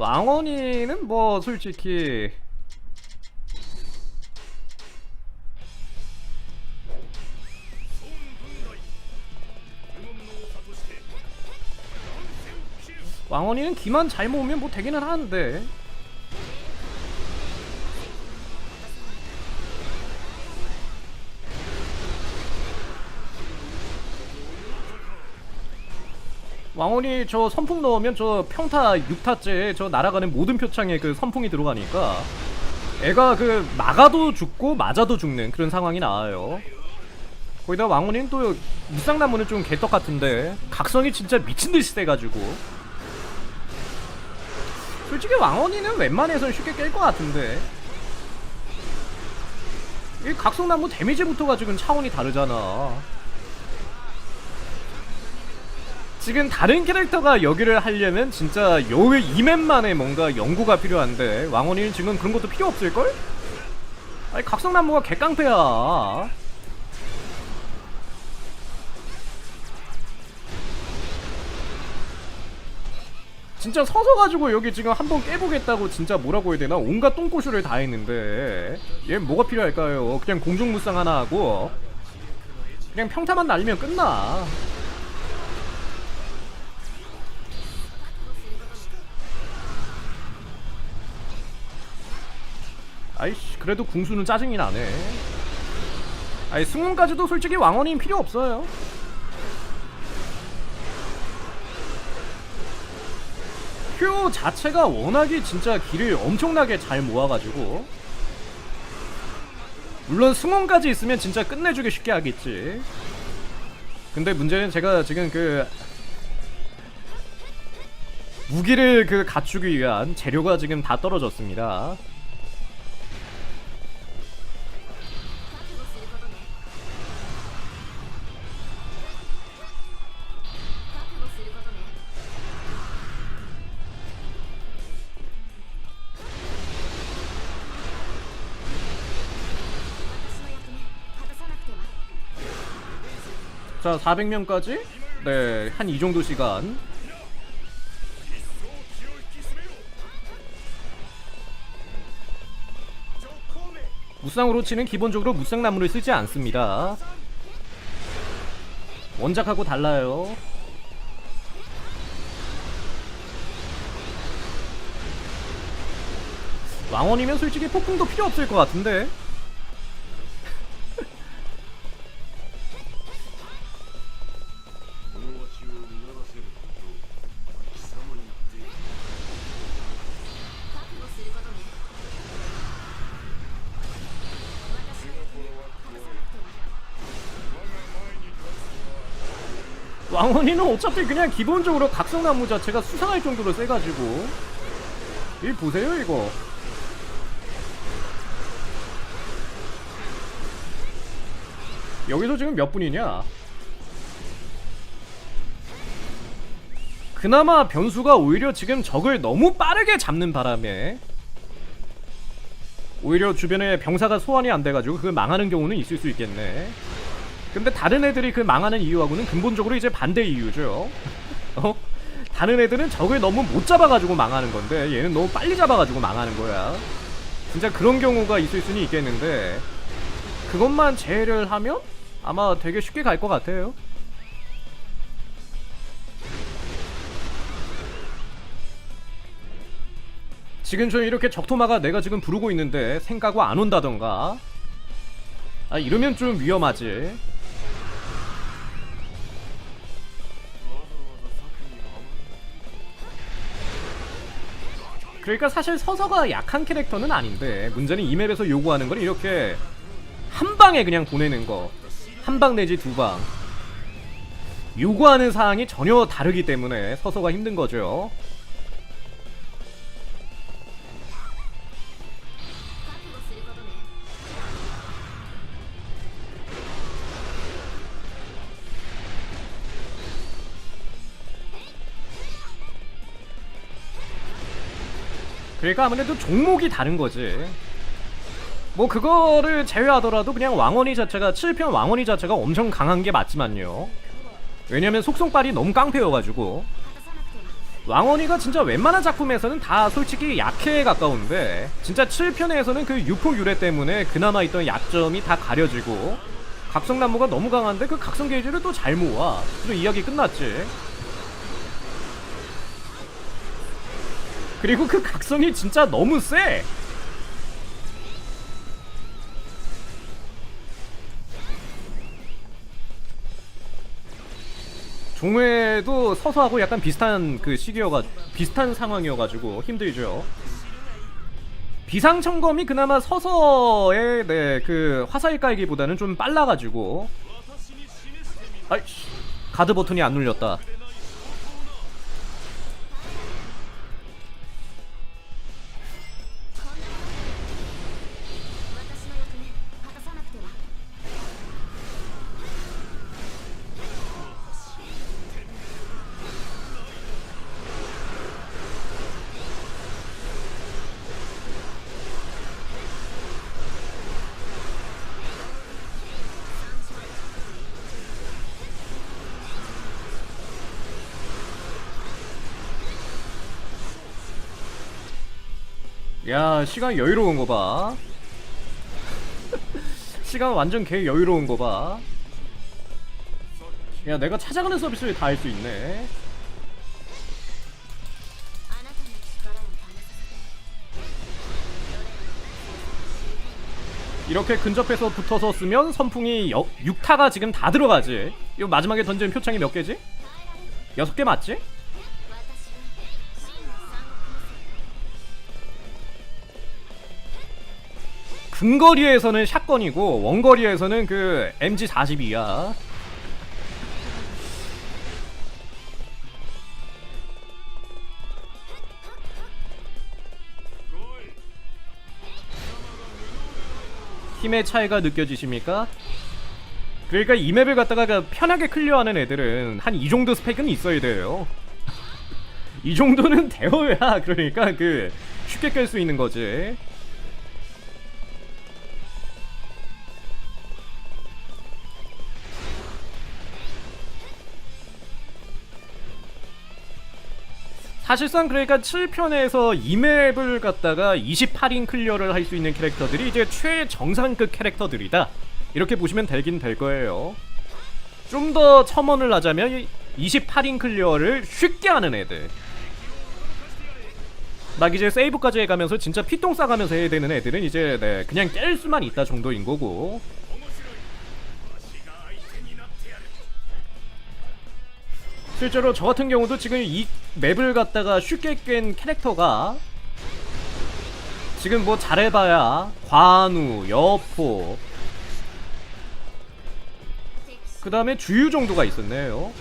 왕원이는 뭐 솔직히 왕원이는 기만 잘 모으면 뭐 되기는 하는데 왕원이 저 선풍 넣으면 저 평타 6타째 저 날아가는 모든 표창에 그 선풍이 들어가니까 애가 그 막아도 죽고 맞아도 죽는 그런 상황이 나와요. 거기다 왕원이는 또 무쌍나무는 좀 개떡 같은데 각성이 진짜 미친 듯이 세가지고 솔직히 왕원이는 웬만해선 쉽게 깰 것 같은데 이 각성나무 데미지부터가 지금 차원이 다르잖아. 지금 다른 캐릭터가 여기를 하려면 진짜 요 이맵만에 뭔가 연구가 필요한데 왕원이는 지금 그런 것도 필요 없을걸? 아니 각성나무가 개깡패야 진짜 서서 가지고 여기 지금 한번 깨보겠다고 진짜 뭐라고 해야 되나 온갖 똥꼬쇼를 다 했는데 얘 뭐가 필요할까요? 그냥 공중무쌍 하나 하고 그냥 평타만 날리면 끝나 아이씨 그래도 궁수는 짜증이 나네. 아이 승문까지도 솔직히 왕원이 필요 없어요. 큐 자체가 워낙에 진짜 길을 엄청나게 잘 모아가지고. 물론 승원까지 있으면 진짜 끝내주기 쉽게 하겠지. 근데 문제는 제가 지금 그 무기를 그 갖추기 위한 재료가 지금 다 떨어졌습니다 자 400명까지? 네 한 이 정도 시간. 무쌍으로 치는 기본적으로 무쌍나무를 쓰지 않습니다. 원작하고 달라요. 왕원이면 솔직히 폭풍도 필요 없을 것 같은데 왕원이는 어차피 그냥 기본적으로 각성나무 자체가 수상할 정도로 세가지고. 이 보세요 이거. 여기서 지금 몇 분이냐? 그나마 변수가 오히려 지금 적을 너무 빠르게 잡는 바람에 오히려 주변에 병사가 소환이 안 돼가지고 그걸 망하는 경우는 있을 수 있겠네 근데 다른 애들이 그 망하는 이유하고는 근본적으로 이제 반대 이유죠. 어? 다른 애들은 적을 너무 못 잡아가지고 망하는 건데 얘는 너무 빨리 잡아가지고 망하는 거야. 진짜 그런 경우가 있을 수는 있겠는데 그것만 제외를 하면 아마 되게 쉽게 갈 것 같아요. 지금 저 이렇게 적토마가 내가 지금 부르고 있는데 생각과 안 온다던가 아 이러면 좀 위험하지 그러니까 사실 서서가 약한 캐릭터는 아닌데 문제는 이 맵에서 요구하는 건 이렇게 한 방에 그냥 보내는 거. 한 방 내지 두 방. 요구하는 사항이 전혀 다르기 때문에 서서가 힘든 거죠. 그러니까 아무래도 종목이 다른 거지. 뭐 그거를 제외하더라도 그냥 왕원이 자체가 7편 왕원이 자체가 엄청 강한 게 맞지만요. 왜냐면 속성빨이 너무 깡패여가지고 왕원이가 진짜 웬만한 작품에서는 다 솔직히 약해에 가까운데 진짜 7편에서는 그 유포 유래 때문에 그나마 있던 약점이 다 가려지고 각성 나무가 너무 강한데 그 각성 게이지를 또 잘 모아 그래서 이야기 끝났지 그리고 그 각성이 진짜 너무 세 종회도 서서하고 약간 비슷한 그 시기여가 비슷한 상황이어가지고 힘들죠. 비상청검이 그나마 서서의 네, 그 화살 깔기보다는 좀 빨라가지고 아이씨 가드 버튼이 안 눌렸다. 야 시간 여유로운 거 봐. 시간 완전 개 여유로운 거 봐. 야 내가 찾아가는 서비스를 다 할 수 있네. 이렇게 근접해서 붙어서 쓰면 선풍이 6타가 지금 다 들어가지 이거 마지막에 던지는 표창이 몇 개지? 6개 맞지? 근거리에서는 샷건이고 원거리에서는 그 MG42야. 힘의 차이가 느껴지십니까? 그러니까 이 맵을 갖다가 그 편하게 클리어하는 애들은 한 이 정도 스펙은 있어야 돼요. 이 정도는 되어야 그러니까 그 쉽게 깰 수 있는 거지. 사실상 그러니까 7편에서 이 맵을 갖다가 28인 클리어를 할 수 있는 캐릭터들이 이제 최정상급 캐릭터들이다. 이렇게 보시면 되긴 될 거예요. 좀 더 첨언을 하자면 28인 클리어를 쉽게 하는 애들. 막 이제 세이브까지 해가면서 진짜 피똥 싸가면서 해야 되는 애들은 이제 네, 그냥 깰 수만 있다 정도인 거고. 실제로 저 같은 경우도 지금 이 맵을 갖다가 쉽게 깬 캐릭터가 지금 뭐 잘해봐야 관우, 여포 그 다음에 주유 정도가 있었네요.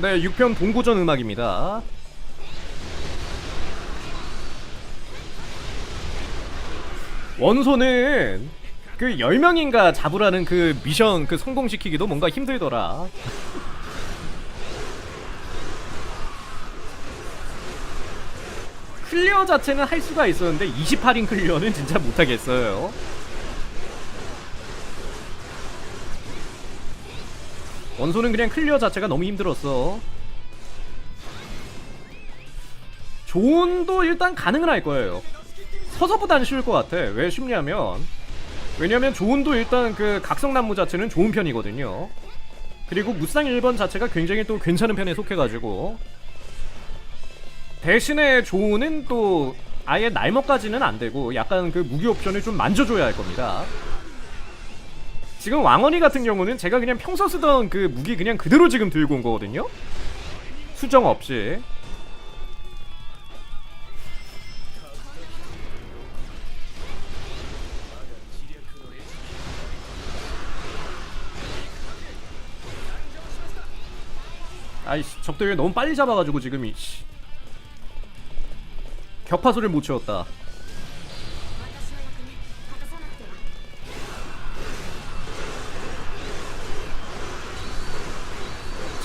네 6편 동고전 음악입니다 원소는 그 10명인가 잡으라는 그 미션 그 성공시키기도 뭔가 힘들더라. 클리어 자체는 할 수가 있었는데 28인 클리어는 진짜 못하겠어요. 원소는 그냥 클리어 자체가 너무 힘들었어. 존도 일단 가능은 할 거예요. 서서보다는 쉬울 것 같아. 왜 쉽냐면 왜냐면 조은도 일단 그 각성나무 자체는 좋은 편이거든요. 그리고 무쌍 1번 자체가 굉장히 또 괜찮은 편에 속해가지고 대신에 조은은 또 아예 날먹까지는 안 되고 약간 그 무기 옵션을 좀 만져줘야 할 겁니다. 지금 왕언이 같은 경우는 제가 그냥 평소 쓰던 그 무기 그냥 그대로 지금 들고 온 거거든요. 수정 없이. 아이씨 적들을 너무 빨리 잡아가지고 지금 이. 격파소를 못 채웠다.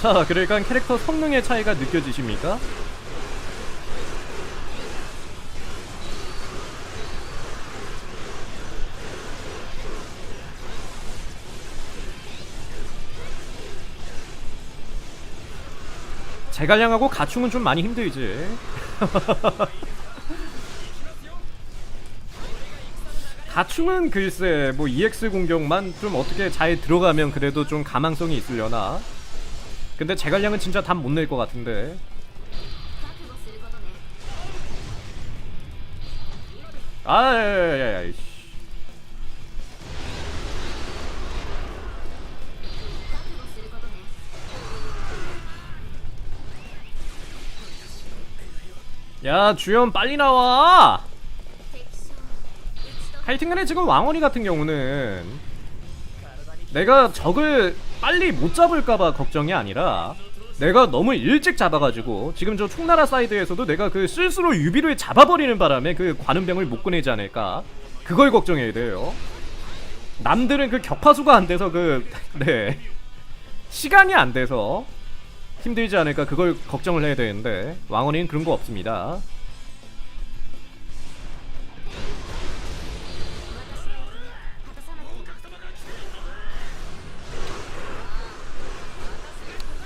자 그러니까 캐릭터 성능의 차이가 느껴지십니까? 대갈량하고 가충은 좀 많이 힘들지. 가충은 글쎄 뭐 EX 공격만 좀 어떻게 잘 들어가면 그래도 좀 가망성이 있으려나? 근데 제갈량은 진짜 답 못 낼 것 같은데. 아야야야 야 주연 빨리 나와. 하여튼간에 지금 왕원이 같은 경우는 내가 적을 빨리 못 잡을까봐 걱정이 아니라 내가 너무 일찍 잡아가지고 지금 저 총나라 사이드에서도 내가 그 실수로 유비를 잡아버리는 바람에 그 관음병을 못 꺼내지 않을까? 그걸 걱정해야 돼요. 남들은 그 격파수가 안 돼서 그 네. 시간이 안 돼서 힘들지 않을까 그걸 걱정을 해야 되는데 왕원이는 그런 거 없습니다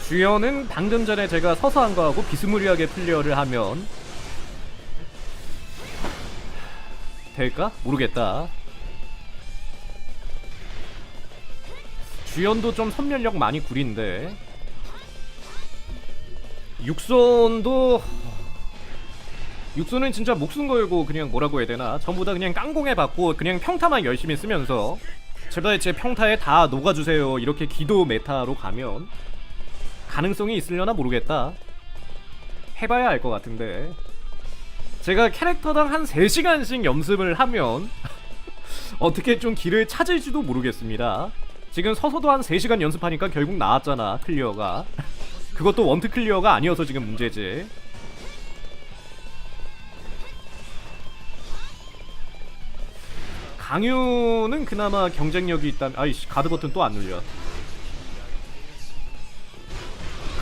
주연은 방금 전에 제가 서서 한 거하고 비스무리하게 플리어를 하면 될까? 모르겠다 주연도 좀 선멸력 많이 구린데 육손도 육손은 진짜 목숨 걸고 그냥 뭐라고 해야 되나 전부 다 그냥 깡공해 받고 그냥 평타만 열심히 쓰면서 제발 제 평타에 다 녹아주세요 이렇게 기도 메타로 가면 가능성이 있으려나 모르겠다. 해봐야 알 것 같은데. 제가 캐릭터당 한 3시간씩 연습을 하면 어떻게 좀 길을 찾을지도 모르겠습니다. 지금 서서도 한 3시간 연습하니까 결국 나왔잖아, 클리어가. 그것도 원트 클리어가 아니어서 지금 문제지. 강유는 그나마 경쟁력이 있다면 아이씨 가드 버튼 또 안 눌려.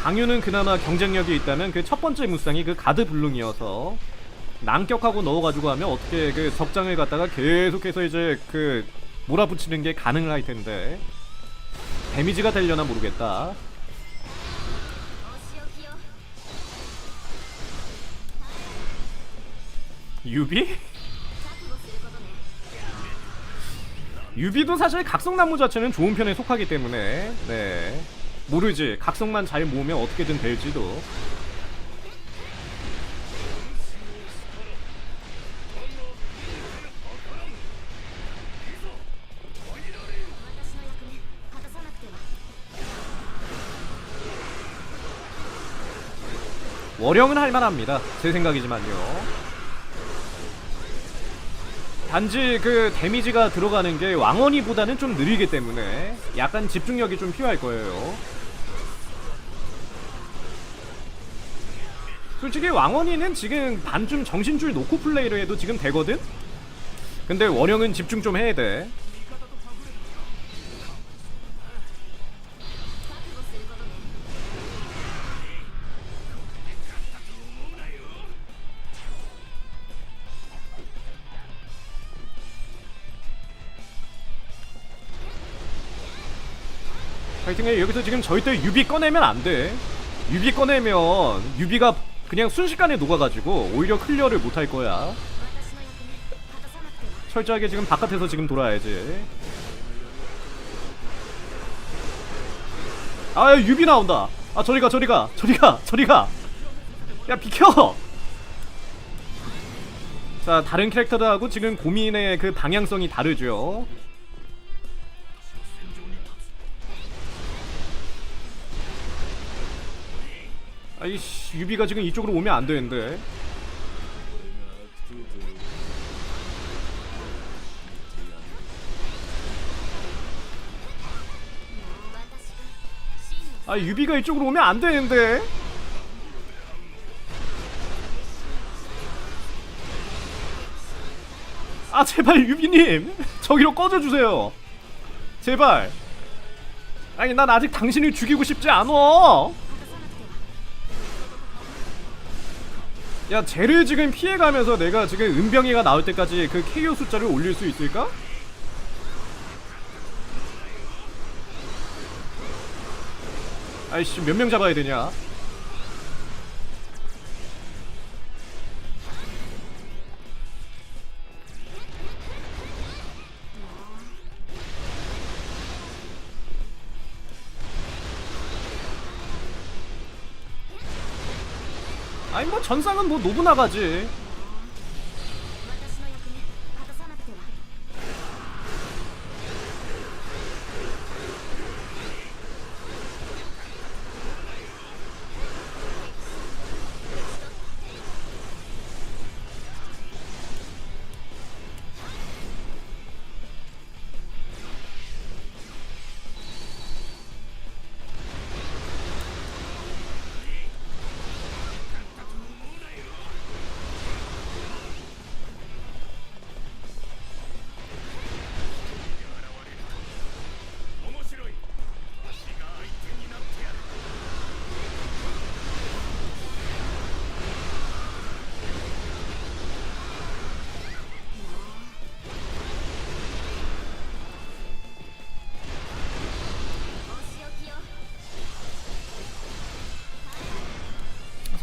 강유는 그나마 경쟁력이 있다면 그 첫 번째 무쌍이 그 가드 블룸이어서 난격하고 넣어가지고 하면 어떻게 그 적장을 갖다가 계속해서 이제 그 몰아붙이는 게 가능할 텐데 데미지가 되려나 모르겠다. 유비? 유비도 사실 각성나무 자체는 좋은 편에 속하기 때문에 네. 모르지. 각성만 잘 모으면 어떻게든 될지도. 음. 월령은 할만합니다. 제 생각이지만요. 단지 그 데미지가 들어가는 게 왕원이보다는 좀 느리기 때문에 약간 집중력이 좀 필요할 거예요. 솔직히 왕원이는 지금 반쯤 정신줄 놓고 플레이를 해도 지금 되거든? 근데 월영은 집중 좀 해야 돼. 파이팅해. 여기서 지금 절대 유비 꺼내면 안돼. 유비 꺼내면 유비가 그냥 순식간에 녹아가지고 오히려 클리어를 못할 거야. 철저하게 지금 바깥에서 지금 돌아야지. 아 유비 나온다. 아 저리가 저리가 저리가 저리가. 야 비켜. 자 다른 캐릭터들하고 지금 고민의 그 방향성이 다르죠. 아이씨 유비가 지금 이쪽으로 오면 안 되는데. 아 유비가 이쪽으로 오면 안 되는데. 아 제발 유비님. 저기로 꺼져주세요. 제발. 아니 난 아직 당신을 죽이고 싶지 않아. 야 쟤를 지금 피해가면서 내가 지금 은병이가 나올 때까지 그 KO 숫자를 올릴 수 있을까? 아이씨 몇 명 잡아야 되냐? 아니 뭐 전상은 뭐 노부나가지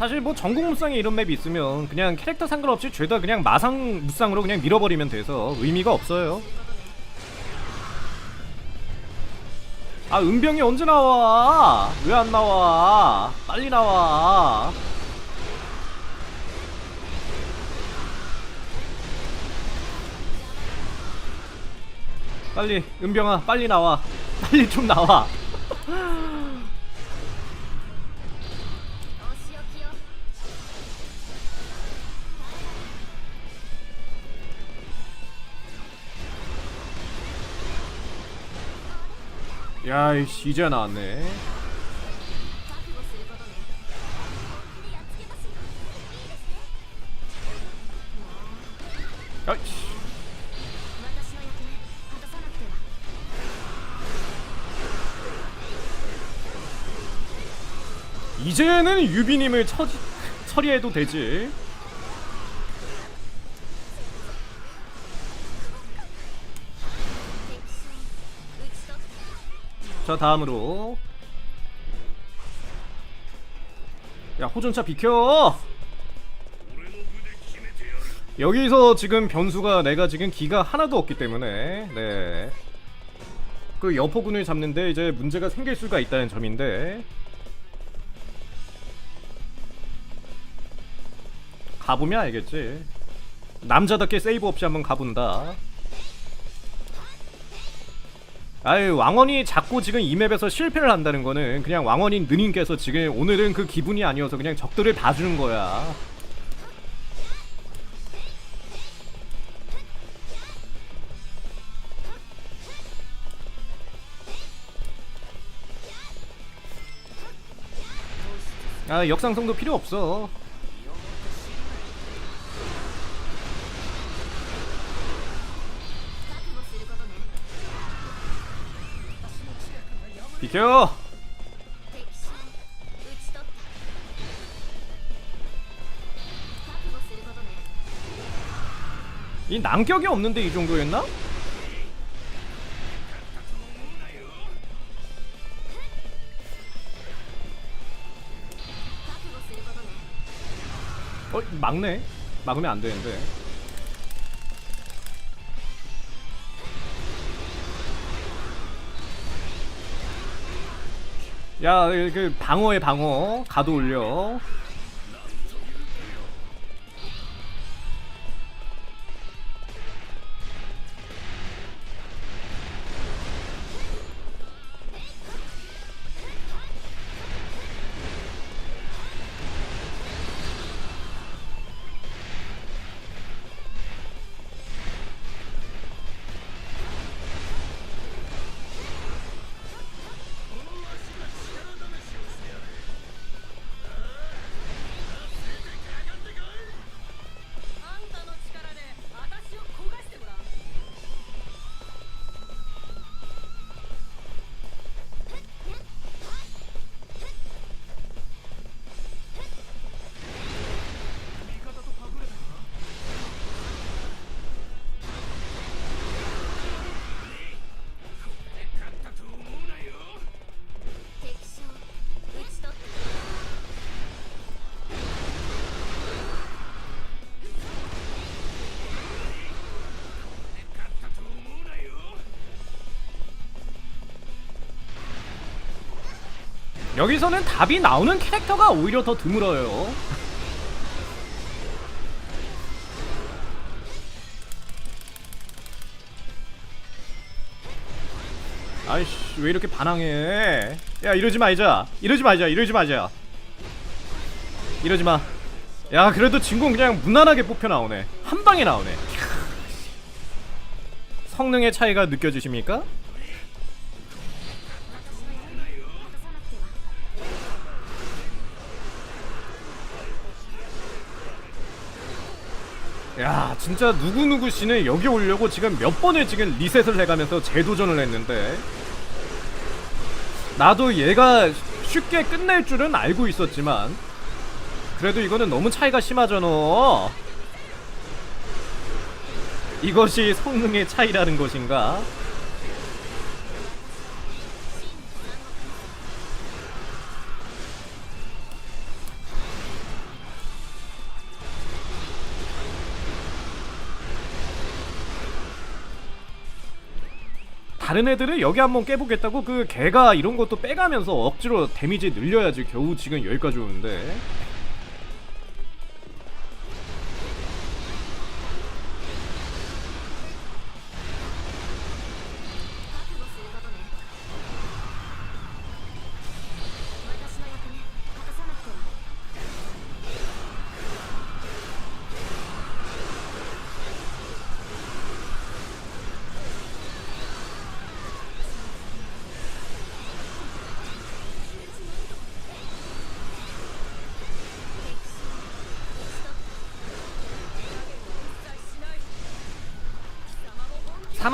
사실 뭐 전국 무쌍에 이런 맵이 있으면 그냥 캐릭터 상관없이 죄다 그냥 마상 무쌍으로 그냥 밀어버리면 돼서 의미가 없어요. 아 은병이 언제 나와? 왜 안 나와? 빨리 나와. 빨리 은병아 빨리 나와. 빨리 좀 나와 야 이제 나왔네. 이제는 유비님을 처, 처리해도 되지. 자 다음으로 야 호전차 비켜 여기서 지금 변수가 내가 지금 기가 하나도 없기 때문에 네 그 여포군을 잡는데 이제 문제가 생길 수가 있다는 점인데 가보면 알겠지. 남자답게 세이브 없이 한번 가본다. 아유 왕원이 자꾸 지금 이 맵에서 실패를 한다는 거는 그냥 왕원이 느님께서 지금 오늘은 그 기분이 아니어서 그냥 적들을 봐주는 거야. 아 역상성도 필요 없어. 비켜! 이 남격이 없는데 이 정도였나? 어 막네 막으면 안 되는데 야, 그 방어에 방어. 가도 올려. 여기서는 답이 나오는 캐릭터가 오히려 더 드물어요 아이씨 왜 이렇게 반항해 야 이러지 말자 이러지 말자 이러지 말자 이러지 마. 야, 그래도 진공 그냥 무난하게 뽑혀 나오네. 한 방에 나오네. 성능의 차이가 느껴지십니까? 야 진짜 누구누구 씨는 여기 오려고 지금 몇 번을 지금 리셋을 해가면서 재도전을 했는데 나도 얘가 쉽게 끝낼 줄은 알고 있었지만 그래도 이거는 너무 차이가 심하잖아 이것이 성능의 차이라는 것인가? 다른 애들은 여기 한번 깨보겠다고 그 개가 이런 것도 빼가면서 억지로 데미지 늘려야지 겨우 지금 여기까지 오는데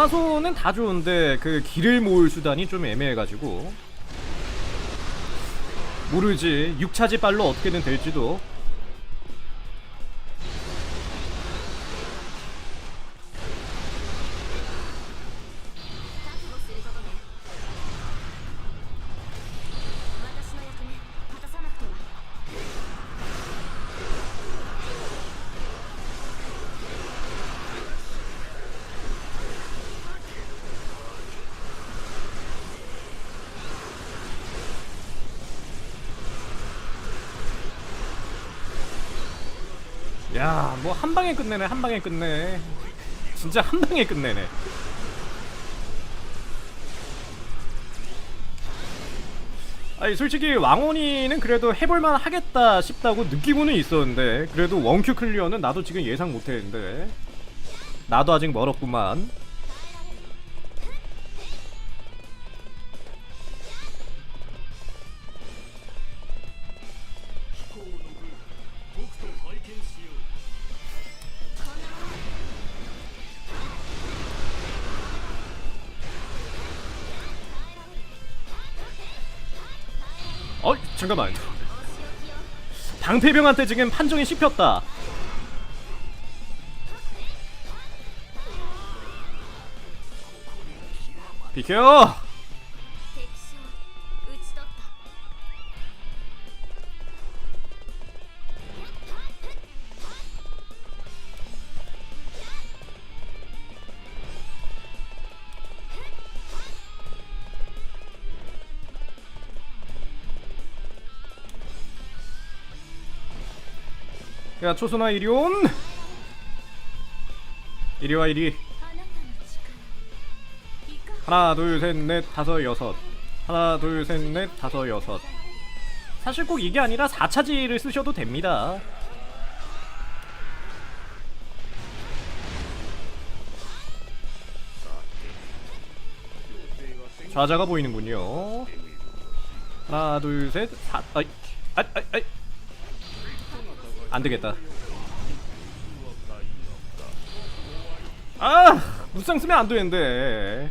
사마소는 다 좋은데 그 길을 모을 수단이 좀 애매해가지고. 모르지. 6차지 빨로 어떻게든 될지도 야 뭐 한 방에 끝내네 한 방에 끝내. 진짜 한 방에 끝내네. 아니 솔직히 왕원이는 그래도 해볼만 하겠다 싶다고 느끼고는 있었는데 그래도 원큐 클리어는 나도 지금 예상 못했는데. 나도 아직 멀었구만 잠깐만 방패병한테 지금 판정이 씹혔다. 비켜 야 초소나 이리온. 이리와 이리 하나 둘 셋 넷 다섯 여섯. 하나 둘 셋 넷 다섯 여섯. 사실 꼭 이게 아니라 4차지를 쓰셔도 됩니다. 좌자가 보이는군요. 하나 둘셋 사... 아이 아이 아이 아이. 안 되겠다. 아 무쌍 쓰면 안 되는데.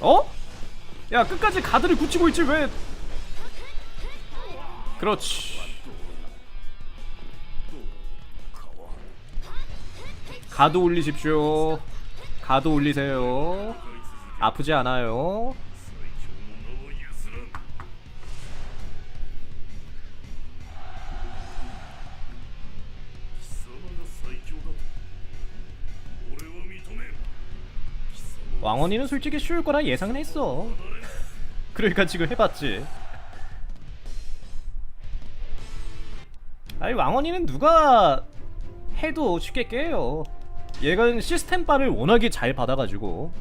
어? 야 끝까지 가드를 굳히고 있지 왜? 그렇지. 가드 올리십시오. 가드 올리세요. 아프지 않아요 왕원이는 솔직히 쉬울 거라 예상은 했어. 그러니까 지금 해봤지. 아니 왕원이는 누가 해도 쉽게 깨요. 얘가 시스템 바를 워낙에 잘 받아가지고